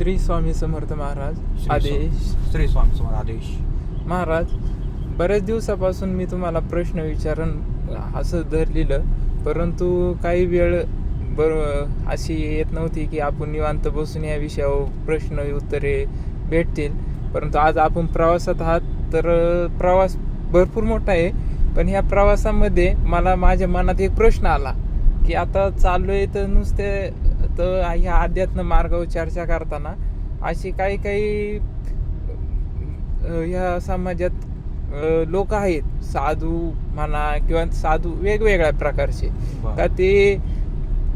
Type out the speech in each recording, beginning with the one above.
श्री स्वामी समर्थ महाराज श्री आदेश. स्वा- श्री स्वामी समर्थ आदेश. महाराज बऱ्याच दिवसापासून मी तुम्हाला प्रश्न विचारण असं धरलेलं परंतु काही वेळ बर अशी येत नव्हती की आपण निवांत बसून या विषयावर प्रश्न उत्तरे भेटतील. परंतु आज आपण प्रवासात आहात तर प्रवास भरपूर मोठा आहे. पण ह्या प्रवासामध्ये मला माझ्या मनात एक प्रश्न आला की आता चाललोय तर नुसते तर ह्या अध्यात्म मार्गावर चर्चा करताना अशी काही काही ह्या समाजात लोक आहेत साधू म्हणा किंवा साधू वेगवेगळ्या प्रकारचे. का ते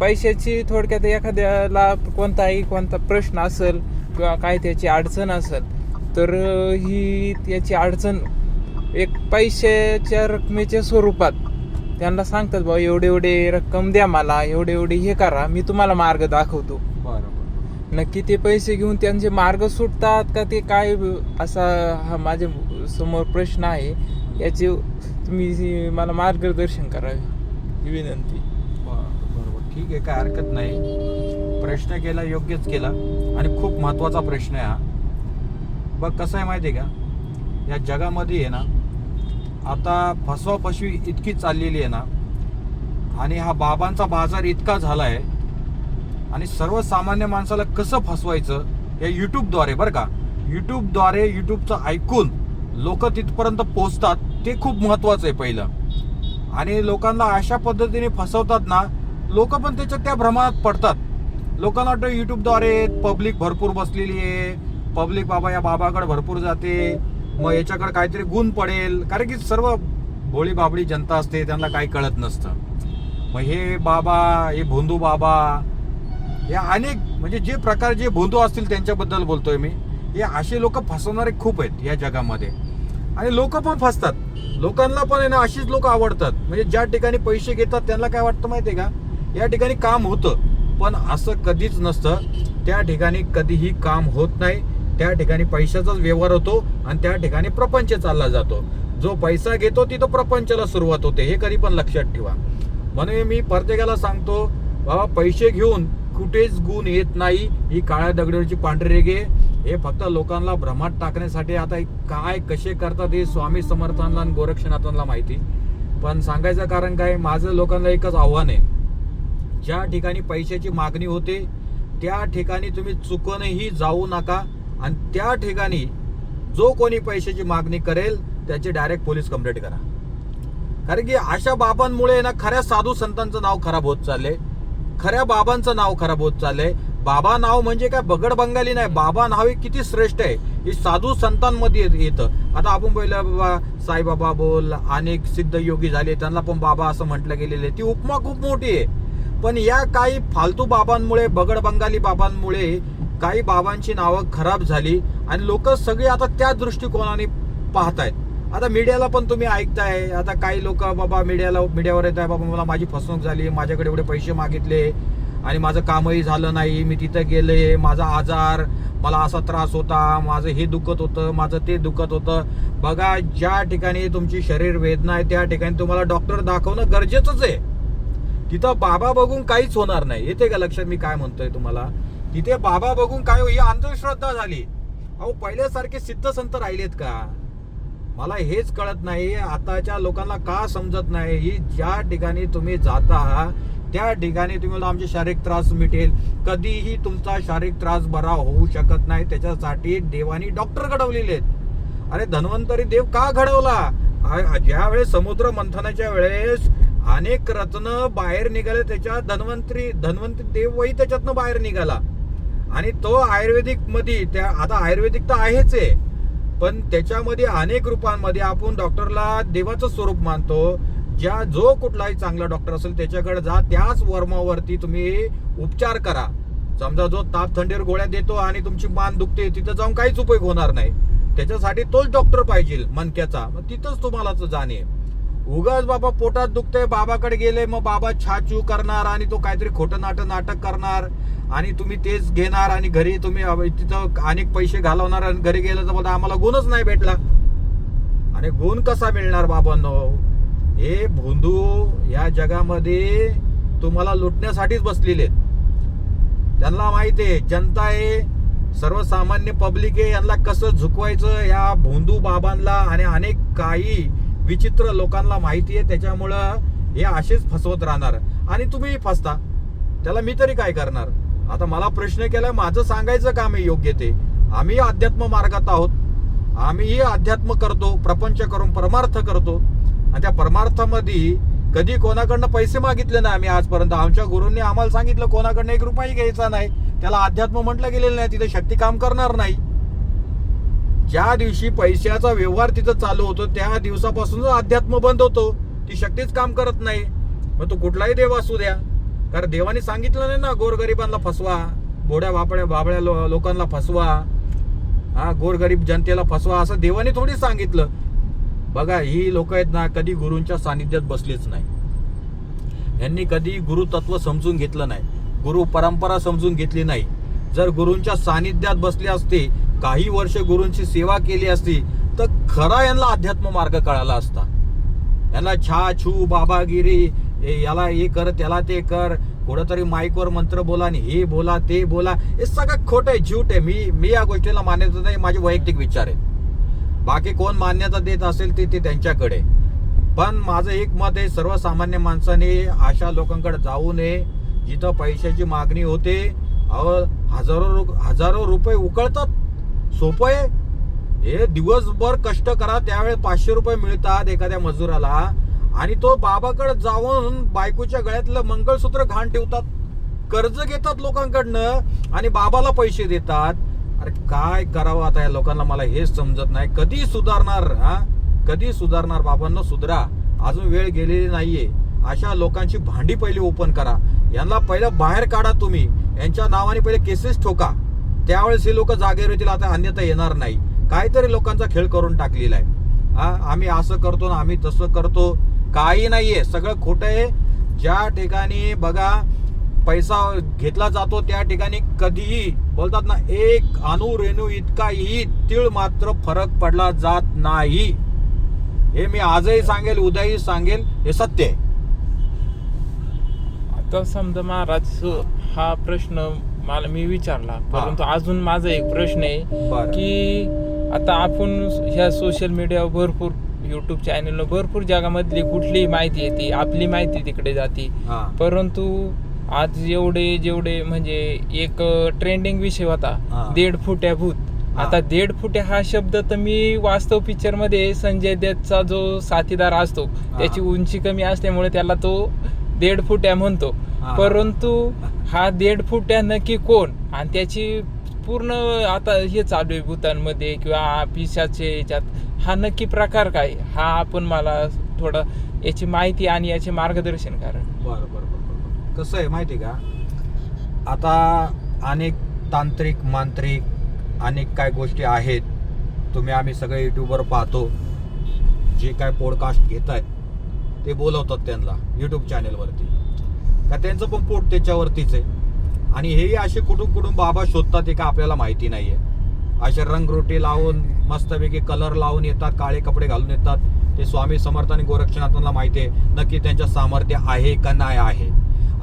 पैशाची थोडक्यात एखाद्याला कोणताही कोणता प्रश्न असेल किंवा काय त्याची अडचण असेल तर ही त्याची अडचण एक पैशाच्या रकमेच्या स्वरूपात त्यांना सांगतात बाबा एवढे एवढे रक्कम द्या मला एवढे एवढे हे करा मी तुम्हाला मार्ग दाखवतो. बरं बरं नक्की ते पैसे घेऊन त्यांचे मार्ग सुटतात का ते काय असा हा माझ्यासमोर प्रश्न आहे याचे तुम्ही मला मार्गदर्शन करावे ही विनंती. बरं बरोबर ठीक आहे काय हरकत नाही. प्रश्न केला योग्यच केला. आणि खूप महत्त्वाचा प्रश्न आहे हा. बघ कसं आहे माहिती आहे का? या जगामध्ये आहे ना आता फसवाफसवी इतकी चाललेली आहे ना आणि हा बाबांचा बाजार इतका झाला आहे आणि सर्वसामान्य माणसाला कसं फसवायचं हे यूट्यूबद्वारे बरं का? यूट्यूबद्वारे यूट्यूबचं ऐकून लोक तिथपर्यंत पोहोचतात ते खूप महत्त्वाचं आहे पहिलं. आणि लोकांना अशा पद्धतीने फसवतात ना लोक पण त्याच्या त्या भ्रमात पडतात. लोकांना वाटतं यूट्यूबद्वारे पब्लिक भरपूर बसलेली आहे पब्लिक बाबा या बाबाकडे भरपूर जाते मग याच्याकडे काहीतरी गुण पडेल. कारण की सर्व भोळी बाबडी जनता असते त्यांना काही कळत नसतं. मग हे बाबा हे भोंदू बाबा या अनेक म्हणजे जे प्रकार जे भोंदू असतील त्यांच्याबद्दल बोलतोय मी हे असे लोक फसवणारे खूप आहेत या जगामध्ये. आणि लोक पण फसतात. लोकांना पण आहे ना अशीच लोक आवडतात. म्हणजे ज्या ठिकाणी पैसे घेतात त्यांना काय वाटतं माहितीये का? या ठिकाणी काम होतं. पण असं कधीच नसतं. त्या ठिकाणी कधीही काम होत नाही. त्या ठिकाणी पैशाचाच व्यवहार होतो आणि त्या ठिकाणी प्रपंच चालला जातो. जो पैसा घेतो तिथं प्रपंचाला सुरुवात होते. हे कधी पण लक्षात ठेवा. म्हणून मी प्रत्येकाला सांगतो बाबा पैसे घेऊन कुठेच गुण येत नाही ही काळ्या दगडावरची पांढरी रेगे हे फक्त लोकांना भ्रमात टाकण्यासाठी आता काय कसे करतात हे स्वामी समर्थांना आणि गोरक्षनाथांना माहिती. पण सांगायचं कारण काय माझं लोकांना एकच आव्हान आहे. ज्या ठिकाणी पैशाची मागणी होते त्या ठिकाणी तुम्ही चुकूनही जाऊ नका. आणि त्या ठिकाणी जो कोणी पैशाची मागणी करेल त्याची डायरेक्ट पोलीस कंप्लेंट करा. कारण की अशा बाबांमुळे ना खऱ्या साधू संतांचं नाव खराब होत चाललंय खऱ्या बाबांचं नाव खराब होत चाललंय बाबा नाव म्हणजे काय? बगड बंगाली नाही. बाबा नाव हे किती श्रेष्ठ आहे. हे साधू संतांमध्ये येत- येतं. आता आपण पहिलं बाबा साईबाबा बोल अनेक सिद्ध योगी झाले. त्यांना पण बाबा असं म्हटलं गेलेलं आहे. ती उपमा खूप मोठी आहे. पण या काही फालतू बाबांमुळे बगड बंगाली बाबांमुळे काही बाबांची नावं खराब झाली आणि लोक सगळे आता त्या दृष्टिकोनाने पाहतायत. आता मीडियाला पण तुम्ही ऐकताय. आता काही लोक बाबा मीडियाला मीडियावर येत आहे. बाबा मला माझी फसवणूक झाली. माझ्याकडे एवढे पैसे मागितले आणि माझं कामही झालं नाही. मी तिथं गेले. माझा आजार मला असा त्रास होता. माझं हे दुखत होतं. माझं ते दुखत होतं. बघा ज्या ठिकाणी तुमची शरीर वेदना आहे त्या ठिकाणी तुम्हाला डॉक्टर दाखवणं गरजेचंच आहे. तिथं बाबा बघून काहीच होणार नाही. येते का लक्षात? मी काय म्हणतोय तुम्हाला? तिथे बाबा बघून काय हो- ही अंधश्रद्धा झाली. अहो पहिल्यासारखे सिद्ध संत राहिलेत का? मला हेच कळत नाही आताच्या लोकांना का समजत नाही? ही ज्या ठिकाणी तुम्ही जाता त्या ठिकाणी तुम्हाला आमचे शारीरिक त्रास मिटेल. कधीही तुमचा शारीरिक त्रास बरा होऊ शकत नाही त्याच्यासाठी देवानी डॉक्टर घडवलेले आहेत. अरे धन्वंतरी देव का घडवला? ज्यावेळेस ज्या वेळेस समुद्र मंथनाच्या वेळेस अनेक रत्न बाहेर निघाले त्याच्यात धन्वंतरी धन्वंतरी देवही त्याच्यातनं बाहेर निघाला. आणि तो आयुर्वेदिकमध्ये त्या आता आयुर्वेदिक तर आहेच आहे पण त्याच्यामध्ये अनेक रूपांमध्ये आपण डॉक्टरला देवाचं स्वरूप मानतो. ज्या जो कुठलाही चांगला डॉक्टर असेल त्याच्याकडे जा त्याच वर्मावरती तुम्ही उपचार करा. समजा जो ताप थंडीवर गोळ्या देतो आणि तुमची मान दुखते तिथं जाऊन काहीच उपयोग होणार नाही. त्याच्यासाठी तोच डॉक्टर पाहिजे मनक्याचा. मग तिथंच तुम्हाला जाणे उगाच बाबा पोटात दुखतंय बाबाकडे गेले मग बाबा छाचू करणार आणि तो काहीतरी खोटं नाटक नाटक करणार आणि तुम्ही तेच घेणार आणि घरी तुम्ही तिथं अनेक पैसे घालवणार आणि घरी गेलं तर बोलता आम्हाला गुणच नाही भेटला. आणि गुण कसा मिळणार बाबांनो? हे भोंदू या जगामध्ये तुम्हाला लुटण्यासाठीच बसलेले त्यांना माहिती आहे जनता आहे सर्वसामान्य पब्लिक आहे यांना कसं झुकवायचं या भोंदू बाबांना आणि अनेक काही विचित्र लोकांना माहिती आहे त्याच्यामुळं हे असेच फसवत राहणार. आणि तुम्ही फसता. त्याला मी तरी काय करणार? आता मला प्रश्न केला माझं सांगायचं काम आहे योग्य ते. आम्ही अध्यात्म मार्गात आहोत. आम्हीही अध्यात्म करतो प्रपंच करून परमार्थ करतो. आणि त्या परमार्थामध्ये कधी कोणाकडनं पैसे मागितले नाही आम्ही आजपर्यंत. आमच्या गुरूंनी आम्हाला सांगितलं कोणाकडनं एक रुपयाही घ्यायचा नाही. त्याला अध्यात्म म्हटलं गेलेलं नाही तिथे शक्ती काम करणार नाही. ज्या दिवशी पैशाचा व्यवहार तिथं चालू होतो त्या दिवसापासून अध्यात्म बंद होतो ती शक्तीच काम करत नाही. मग तो कुठलाही देव असू द्या. कारण देवाने सांगितलं नाही ना गोरगरिबांना फसवा बोड्या बापड्या बाबड्या लो- लोकांना फसवा हा गोरगरीब जनतेला फसवा असं देवाने थोडी सांगितलं. बघा ही लोक आहेत ना कधी गुरूंच्या सानिध्यात बसलीच नाही. यांनी कधी गुरुतत्व समजून घेतलं नाही. गुरु परंपरा समजून घेतली नाही. जर गुरूंच्या सानिध्यात बसले असते काही वर्ष गुरूंची सेवा केली असती तर खरा यांना अध्यात्म मार्ग कळाला असता. यांना छा छू बाबागिरी याला हे कर त्याला ते कर कुठंतरी माईकवर मंत्र बोला आणि हे बोला ते बोला हे सगळं खोटं आहे झूट आहे. मी मी या गोष्टीला मान्यता नाही माझे वैयक्तिक विचार आहेत. बाकी कोण मान्यता देत असेल ते ते त्यांच्याकडे. पण माझं एक मत आहे सर्वसामान्य माणसाने अशा लोकांकडे जाऊ नये. जिथं पैशाची मागणी होते अहो हजारो रु- हजारो रुपये उकळतात. सोपं आहे. हे दिवसभर कष्ट करा त्यावेळेस पाचशे रुपये मिळतात एखाद्या मजुराला. आणि तो बाबाकडे जाऊन बायकोच्या गळ्यातलं मंगळसूत्र घाण ठेवतात. कर्ज घेतात लोकांकडनं आणि बाबाला पैसे देतात. अरे काय करावं आता या लोकांना मला हेच समजत नाही. कधी सुधारणार हा? कधी सुधारणार बाबांना? सुधरा. अजून वेळ गेलेली नाहीये. अशा लोकांची भांडी पहिली ओपन करा. यांना पहिलं बाहेर काढा तुम्ही. यांच्या नावाने पहिले केसेस ठोका. त्यावेळेस हे लोक जागेवर येतील आता अन्यथा येणार नाही. काहीतरी लोकांचा खेळ करून टाकलेला आहे. हा आम्ही असं करतो ना आम्ही तसं करतो. काही नाहीये सगळं खोटं आहे. ज्या ठिकाणी बघा पैसा घेतला जातो त्या ठिकाणी कधीही बोलतात ना एक अणू रेणू इतकाही तीळ मात्र फरक पडला जात नाही. हे मी आजही सांगेल उद्याही सांगेल हे सत्य आहे. आता समजा महाराज हा प्रश्न मला मी विचारला परंतु अजून माझा एक प्रश्न आहे. की आता आपण ह्या सोशल मीडियावर भरपूर युट्यूब चॅनलवर भरपूर जगामधली कुठलीही माहिती येते आपली माहिती तिकडे जाते परंतु आज एवढे जेवढे म्हणजे एक ट्रेंडिंग विषय होता. दीड फुट्या भूत. आता दीड फुट्या हा शब्द तर मी वास्तव पिक्चरमध्ये संजय दत्तचा जो साथीदार असतो त्याची उंची कमी असल्यामुळे त्याला तो दीड फुट्या म्हणतो. परंतु हा दीड फुट्या नक्की कोण? आणि त्याची पूर्ण आता हे चालू आहे भूतांमध्ये किंवा पिशाचे याच्यात. हा नक्की प्रकार काय? हा आपण मला थोडा याची माहिती आणि याचे मार्गदर्शन करा. बरं बरं बरं कसं आहे माहिती का? आता अनेक तांत्रिक मांत्रिक अनेक काय गोष्टी आहेत. तुम्ही आम्ही सगळे युट्यूबवर पाहतो. जे काय पॉडकास्ट घेत आहेत ते बोलवतात त्यांना युट्यूब चॅनेलवरती का त्यांचं पण पोट त्याच्यावरतीच आहे. आणि हेही असे कुठून कुठून बाबा शोधतात हे का आपल्याला माहिती नाही आहे असे रंगरोटी लावून मस्तपैकी कलर लावून येतात काळे कपडे घालून येतात. ते स्वामी समर्थ आणि गोरक्षनाथांना माहिती आहे नक्की त्यांच्या सामर्थ्य आहे का नाही आहे.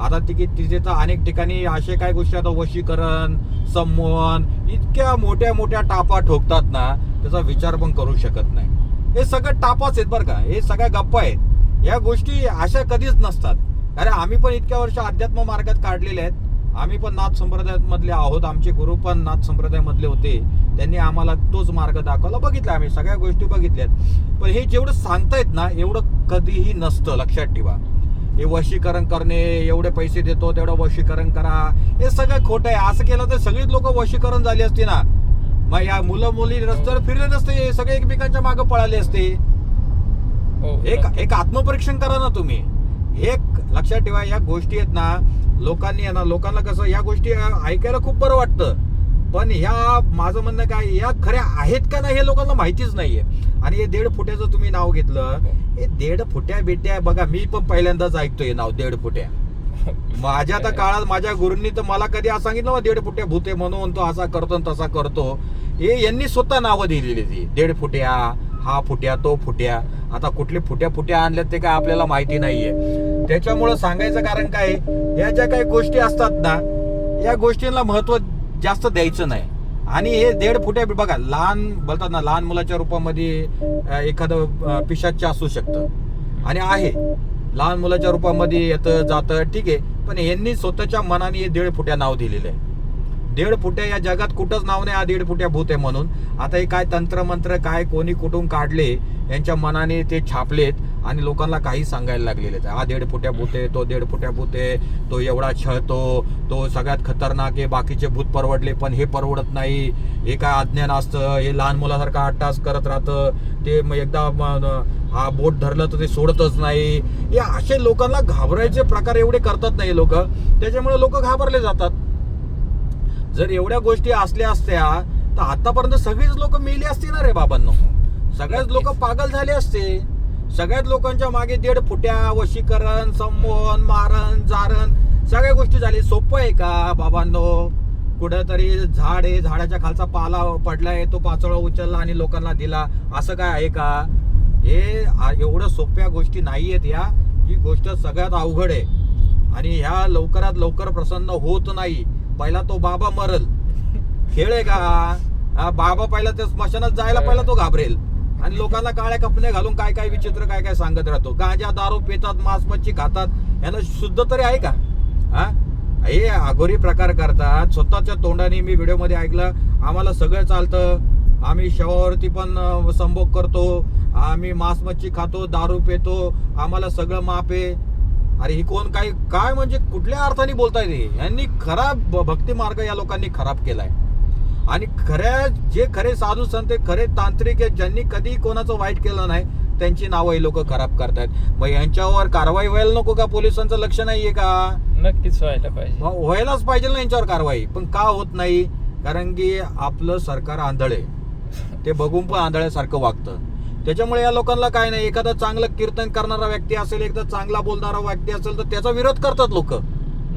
आता तिकी तिथे तर अनेक ठिकाणी असे काय गोष्टी आता वशीकरण संमोहन इतक्या मोठ्या मोठ्या टापा ठोकतात ना त्याचा विचार पण करू शकत नाही. हे सगळं टापाच आहेत बरं का हे सगळ्या गप्पा आहेत. या गोष्टी अशा कधीच नसतात. कारण आम्ही पण इतक्या वर्ष अध्यात्म मार्गात काढलेले आहेत. आम्ही पण नाथ संप्रदायामधले आहोत. आमचे गुरु पण नाथ संप्रदायामधले होते. त्यांनी आम्हाला तोच मार्ग दाखवला. बघितला आम्ही. सगळ्या गोष्टी बघितल्यात पण हे जेवढं सांगतायत ना एवढं कधीही नसतं. लक्षात ठेवा. हे वशीकरण करणे एवढे पैसे देतो तेवढं वशीकरण करा. हे सगळं खोटं आहे. असं केलं तर सगळीच लोक वशीकरण झाली असती ना. मग या मुलं मुली रस्त्यावर फिरले नसते. हे सगळे एकमेकांच्या मागे पळाले असते. हो एक. एक आत्मपरीक्षण करा ना तुम्ही. एक लक्षात ठेवा या गोष्टी आहेत ना लोकांनी आहे ना लोकांना कसं या गोष्टी ऐकायला खूप बरं वाटतं. पण ह्या माझं म्हणणं काय या खऱ्या आहेत का नाही हे लोकांना माहितीच नाहीये. आणि हे दीड फुट्याचं तुम्ही नाव घेतलं हे दीड फुट्या बिट्या बघा मी पण पहिल्यांदाच ऐकतोय हे नाव दीड फुट्या. माझ्या तर काळात माझ्या गुरूंनी तर मला कधी असं सांगितलं "बा, दीड फुट्या भूते म्हणून तो असा करतो आणि तसा करतो. हे यांनी स्वतः नावं दिलेली ती दीड फुट्या हा फुट्या तो फुट्या. आता कुठले फुट्या फुट्या आणल्यात ते काय आपल्याला माहिती नाहीये. त्याच्यामुळं सांगायचं कारण काय? या ज्या काही गोष्टी असतात ना या गोष्टींना महत्त्व जास्त द्यायचं नाही. आणि हे दीड फुट्या बघा लहान बोलतात ना लहान मुलाच्या रूपामध्ये एखादं पिशाच्य असू शकतं. आणि आहे. लहान मुलाच्या रूपामध्ये येतं जातं ठीक आहे. पण यांनी स्वतःच्या मनाने हे दीड फुट्या नाव दिलेलं आहे. दीड फुट्या या जगात कुठंच नाव नाही हा दीड फुट्या भूत आहे म्हणून. आता हे काय तंत्रमंत्र काय कोणी कुठून काढले यांच्या मनाने ते छापलेत. आणि लोकांना काही सांगायला लागलेले आहेत. हा दीड फुट्या भूत आहे तो दीड फुट्या भूत आहे तो एवढा छळतो तो सगळ्यात खतरनाक आहे बाकीचे भूत परवडले पण हे परवडत नाही. हे काय अज्ञान असतं हे लहान मुलासारखं अट्टास करत राहतं. ते मग एकदा हा बोट धरलं तर ते सोडतच नाही. हे असे लोकांना घाबरायचे प्रकार एवढे करतात नाही लोक. त्याच्यामुळे लोक घाबरले जातात. जर एवढ्या गोष्टी असल्या असत्या तर आतापर्यंत सगळीच लोक मेली असती ना रे बाबांनो. सगळ्याच लोक पागल झाले असते. सगळ्याच लोकांच्या मागे दीड फुट्या वशीकरण संमोहन मारण जारण सगळ्या गोष्टी झाली. सोपं आहे का बाबांनो? कुठेतरी झाड आहे झाडाच्या खालचा पाला पडलाय तो पाचोळा उचलला आणि लोकांना दिला. असं काय आहे का? हे एवढं सोप्या गोष्टी नाहीयेत या. ही गोष्ट सगळ्यात अवघड आहे. आणि ह्या लवकरात लवकर प्रसन्न होत नाही. पहिला तो बाबा मरल. खेळ आहे का? बाबा पहिला त्या स्मशानात जायला पहिला तो घाबरेल. आणि लोकांना काळ्या कपडे घालून काय काय विचित्र काय काय सांगत राहतो. गांजा दारू पितात मांस मच्छी खातात. यांना शुद्ध तरी आहे का? हा? हे अघोरी प्रकार करतात. स्वतःच्या तोंडाने मी व्हिडिओमध्ये ऐकलं. आम्हाला सगळं चालतं. आम्ही शवावरती पण संभोग करतो. आम्ही मांस मच्छी खातो दारू पितो. आम्हाला सगळं माप आहे. अरे ही कोण काय काय म्हणजे कुठल्या अर्थाने बोलताय ते? यांनी खराब भ- भक्ती मार्ग या लोकांनी खराब केलाय. आणि खऱ्या जे खरे साधू संत आहेत, खरे तांत्रिक आहेत ज्यांनी कधी कोणाचं वाईट केलं नाही त्यांची नावं हे लोक खराब करतायत. मग यांच्यावर कारवाई व्हायला नको का? पोलिसांचं लक्ष नाहीये का? नक्कीच व्हायला पाहिजे. व्हायलाच पाहिजे ना यांच्यावर कारवाई. पण का होत नाही? कारण की आपलं सरकार आंधळ. आहे ते बघून पण आंधळ्यासारखं वागतं. त्याच्यामुळे या लोकांना काय नाही एखादा चांगलं कीर्तन करणारा व्यक्ती असेल एकदा चांगला बोलणारा व्यक्ती असेल तर त्याचा विरोध करतात लोक.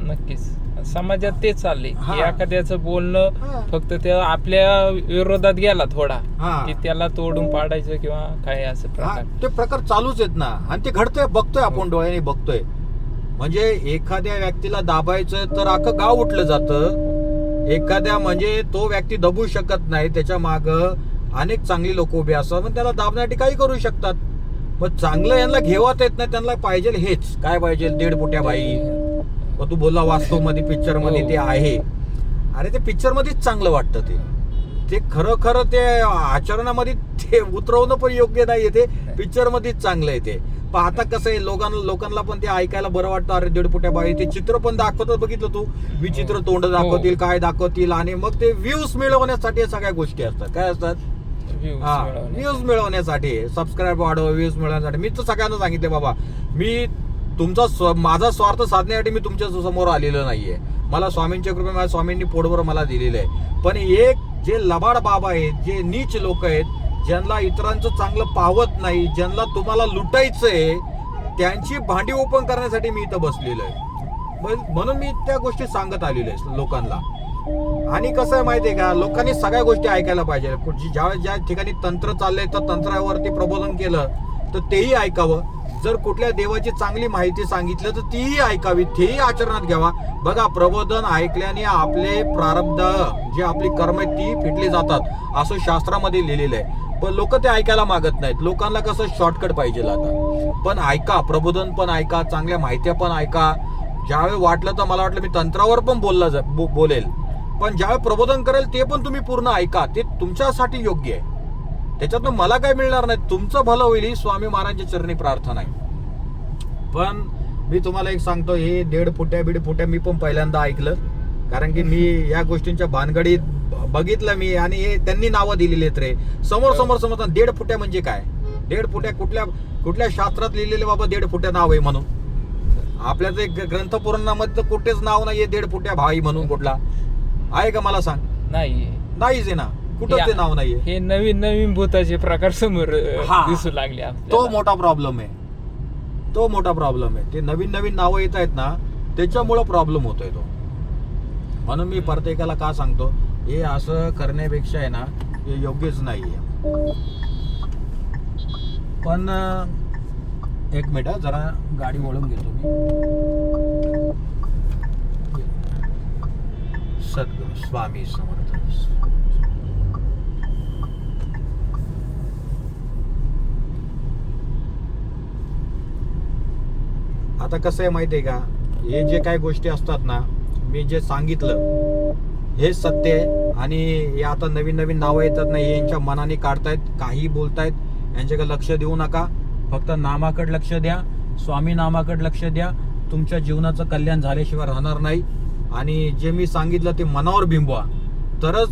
नक्कीच. समाजात ते चालले की हा. एखाद्याचं बोलणं फक्त ते आपल्या विरोधात गेला थोडा हा. की त्याला तोडून पाडायचं किंवा काय असं प्रकार. ते प्रकार चालूच आहेत ना. आणि ते घडतंय बघतोय आपण डोळ्याने बघतोय. म्हणजे एखाद्या व्यक्तीला दाबायचं तर अख्खं गाव उठलं जातं. एखाद्या म्हणजे तो व्यक्ती दबू शकत नाही त्याच्या माग अनेक चांगली लोक उभे असतात पण त्याला दाबण्यासाठी काही करू शकतात. मग चांगलं यांना घेवत येत नाही त्यांना पाहिजे हेच. काय पाहिजे? दीड फुट्या बाई. मग तू बोलला वास्तवमध्ये पिक्चरमध्ये हो. ते आहे. अरे ते पिक्चर मध्येच चांगलं वाटतं ते. ते खरं खरं ते आचरणामध्ये ते उतरवणं पण योग्य नाहीये ते. पिक्चर मध्येच चांगलं आहे ते. पण आता कसं आहे लोकांना लोकांना पण ते ऐकायला बरं वाटतं. अरे दीड फुट्या बाई ते चित्र पण दाखवतात बघितलं तू. विचित्र तोंड दाखवतील काय दाखवतील आणि मग ते व्ह्यूज मिळवण्यासाठी सगळ्या गोष्टी असतात. काय असतात? हा. व्ह्यूज मिळवण्यासाठी. सबस्क्राईब वाढव व्ह्यूज मिळवण्यासाठी. मी तर सगळ्यांना सांगितले बाबा. मी तुमचा स्व- माझा स्वार्थ साधण्यासाठी मी तुमच्यासमोर आलेलो नाहीये. मला स्वामींच्या कृपे माझ्या स्वामींनी पोटभर मला दिलेलं आहे. पण एक जे लबाड बाबा आहेत जे नीच लोक आहेत ज्यांना इतरांचं चांगलं पावत नाही ज्यांना तुम्हाला लुटायचं आहे त्यांची भांडी ओपन करण्यासाठी मी इथं बसलेलो आहे. म्हणून मी त्या गोष्टी सांगत आलेलो आहे लोकांना. आणि कसं आहे माहितीये का? लोकांनी सगळ्या गोष्टी ऐकायला पाहिजे. ज्या ज्या ठिकाणी तंत्र चाललंय तर तंत्रावरती प्रबोधन केलं तर तेही ऐकावं. जर कुठल्या देवाची चांगली माहिती सांगितलं तर तीही ऐकावी तेही आचरणात घ्यावा. बघा प्रबोधन ऐकल्याने आपले प्रारब्ध जे आपली कर्म आहेत ती फिटली जातात. असं शास्त्रामध्ये लिहिलेलं आहे. पण लोक ते ऐकायला मागत नाहीत. लोकांना कसं शॉर्टकट पाहिजे आता. पण ऐका प्रबोधन पण ऐका चांगल्या माहित्या पण ऐका. ज्यावेळी वाटलं तर मला वाटलं मी तंत्रावर पण बोलला जा बो- बोलेल. पण ज्यावेळी प्रबोधन करेल ते पण तुम्ही पूर्ण ऐका. ते तुमच्यासाठी योग्य आहे. त्याच्यातनं मला काय मिळणार नाही. तुमचं भलं होईल ही स्वामी महाराजांच्या चरणी प्रार्थना आहे. पण मी तुम्हाला एक सांगतो हे दीड फुट्या बीड फुट्या मी पण पहिल्यांदा ऐकलं. कारण की मी या गोष्टींच्या भानगडीत बघितलं मी आणि हे त्यांनी नावं दिलेली आहेत रे. समोर समोर समोर दीड फुट्या म्हणजे काय? दीड फुट्या कुठल्या कुठल्या शास्त्रात लिहिलेले बाबा दीड फुट्या नाव आहे म्हणून. आपल्या ते तर कुठेच नाव नाहीये दीड फुट्या भाई म्हणून कुठला. आहे का मला सांग? नाही नाहीच आहे ना. कुठं ते नाव नाहीये? हे नवीन नवीन भूताचे प्रकार समोर हा. दिसू लागले तो. मोठा प्रॉब्लेम आहे. तो मोठा प्रॉब्लेम आहे. ते नवीन नवीन नावं येत आहेत ना त्याच्यामुळं प्रॉब्लेम होतोय तो. म्हणून मी प्रत्येकाला का सांगतो हे असं करण्यापेक्षा आहे ना हे योग्यच नाहीये. पण अं, एक मिनिट हं, जरा गाडी वळून घेतो मी. सद्गुरू स्वामी समर्थ. आता कसं आहे माहिती आहे का? हे जे काही गोष्टी असतात ना मी जे सांगितलं हे सत्य आहे आणि हे आता नवीन नवीन नावं येतात ना हे यांच्या मनाने काढतायत काही बोलतायत यांच्याकडे लक्ष देऊ नका. फक्त नामाकडे लक्ष द्या स्वामी नामाकडे लक्ष द्या. तुमच्या जीवनाचं कल्याण झाल्याशिवाय राहणार नाही. आणि जे मी सांगितलं ते मनावर बिंबवा. तरच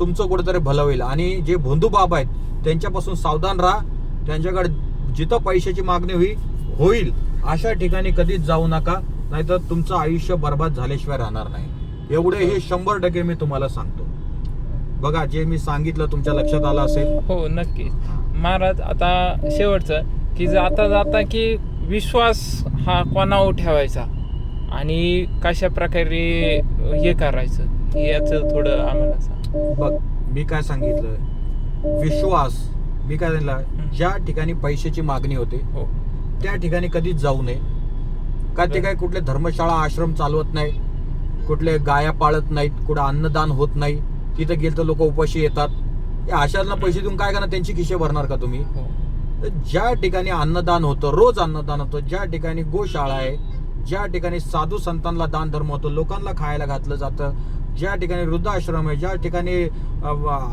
तुमचं कुठेतरी भलं होईल. आणि जे भोंदू बाबा आहेत त्यांच्यापासून सावधान राहा. त्यांच्याकडे जिथं पैशाची मागणी होईल होईल. अशा ठिकाणी कधीच जाऊ नका नाहीतर तुमचं आयुष्य बर्बाद झाल्याशिवाय राहणार नाही. एवढे हे शंभर टक्के मी तुम्हाला सांगतो. बघा जे मी सांगितलं तुमच्या लक्षात आलं असेल. हो नक्की महाराज आता शेवटचं की जर आता जाता की विश्वास हा कोणावर ठेवायचा? आणि कशा प्रकारे हे करायचं? याचं थोडं आम्हाला सांग. बघ मी काय सांगितलं? विश्वास मी काय ज्या ठिकाणी पैशाची मागणी होते हो. त्या ठिकाणी कधीच जाऊ नये. का ते काय कुठले धर्मशाळा आश्रम चालवत नाही कुठले गाया पाळत नाहीत कुठं अन्नदान होत नाही तिथं गेलं तर लोक उपाशी येतात. या अशांना पैसे देऊन काय करणार? त्यांची खिशे भरणार का तुम्ही? हो. तर ज्या ठिकाणी अन्नदान होतं रोज अन्नदान होतं ज्या ठिकाणी गोशाळा आहे ज्या ठिकाणी साधू संतांना दान धर्म होतो लोकांना खायला घातलं जातं ज्या ठिकाणी वृद्धाश्रम आहे ज्या ठिकाणी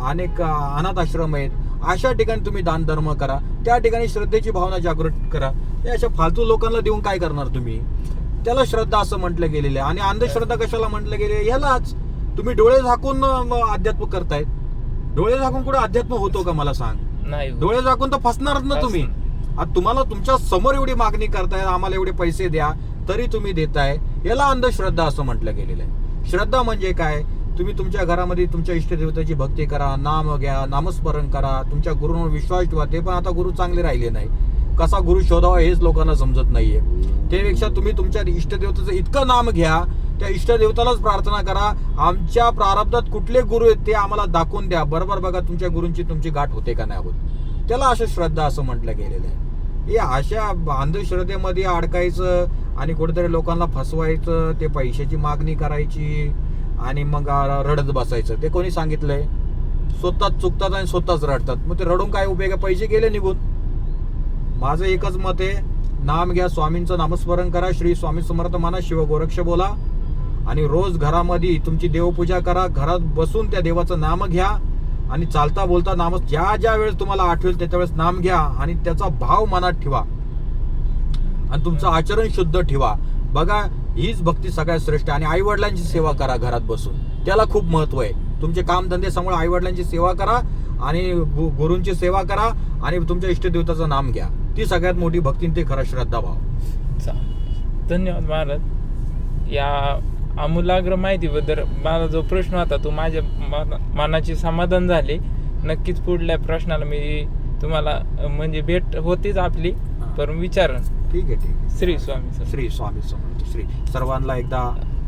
अनेक अनाथ आश्रम आहेत अशा ठिकाणी तुम्ही दान धर्म करा त्या ठिकाणी श्रद्धेची भावना जागृत करा. हे अशा फालतू लोकांना देऊन काय करणार तुम्ही? त्याला श्रद्धा असं म्हटलं गेलेलं आहे. आणि अंधश्रद्धा कशाला म्हटलं गेले यालाच. तुम्ही डोळे झाकून अध्यात्म करतायत. डोळे झाकून कुठे अध्यात्म होतो का मला सांग? नाही. डोळे झाकून तर फसणारच ना तुम्ही. आता तुम्हाला तुमच्यासमोर एवढी मागणी करताय आम्हाला एवढे पैसे द्या तरी तुम्ही देताय. याला अंधश्रद्धा असं म्हटलं गेलेलं आहे. श्रद्धा म्हणजे काय? तुम्ही तुमच्या घरामध्ये तुमच्या इष्टदेवताची भक्ती करा नाम घ्या नामस्मरण करा तुमच्या गुरुंवर विश्वास ठेवा ते पण आता गुरु चांगले राहिले नाही कसा गुरु शोधावा हेच लोकांना समजत नाहीये. त्यापेक्षा तुम्ही तुमच्या इष्टदेवताचं इतकं नाम घ्या त्या इष्टदेवतालाच प्रार्थना करा आमच्या प्रारब्धात कुठले गुरु आहेत ते आम्हाला दाखवून द्या. बरोबर बघा तुमच्या गुरूंची तुमची गाठ होते का नाही होत. त्याला अशा श्रद्धा असं म्हटलं गेलेलं आहे. हे अशा अंधश्रद्धेमध्ये अडकायचं आणि कुठेतरी लोकांना फसवायचं ते पैशाची मागणी करायची आणि मग रडत बसायचं. ते कोणी सांगितलंय? स्वतःच चुकतात आणि स्वतःच रडतात. मग ते रडून काय उपयोग आहे? पैसे गेले निघून. माझं एकच मत आहे नाम घ्या स्वामींचं नामस्मरण करा श्री स्वामी समर्थ म्हणा शिवगोरक्ष बोला. आणि रोज घरामध्ये तुमची देवपूजा करा घरात बसून त्या देवाचं नाम घ्या. आणि चालता बोलता नाम ज्या ज्या वेळेस तुम्हाला आठवेल त्याच्या वेळेस नाम घ्या आणि त्याचा भाव मनात ठेवा. आणि तुमचं आचरण शुद्ध ठेवा. बघा हीच भक्ती सगळ्यात श्रेष्ठ आणि आईवडिलांची सेवा करा घरात बसून. त्याला खूप महत्त्व आहे. तुमचे कामधंदे समोर आईवडिलांची सेवा करा आणि गु- गुरूंची सेवा करा आणि तुमच्या इष्टदेवताचं नाम घ्या. ती सगळ्यात मोठी भक्ती ते खरं श्रद्धा भाव. चालेल. धन्यवाद महाराज. या आमूलाग्र माहितीबद्दल माझा जो प्रश्न होता तो माझ्या मना- मनाची समाधान झाले. नक्कीच पुढल्या प्रश्नाला मी तुम्हाला म्हणजे भेट होतीच आपली. पण विचारण ठीक आहे ठीक आहे. श्री स्वामी. श्री स्वामी समर्थ. श्री सर्वांना एकदा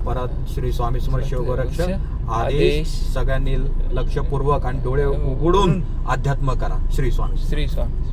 परत श्री स्वामी समर्थ शिवगोरक्ष आदेश आदेश. सगळ्यांनी लक्षपूर्वक आणि डोळे उघडून अध्यात्म करा. श्री स्वामी श्री स्वामी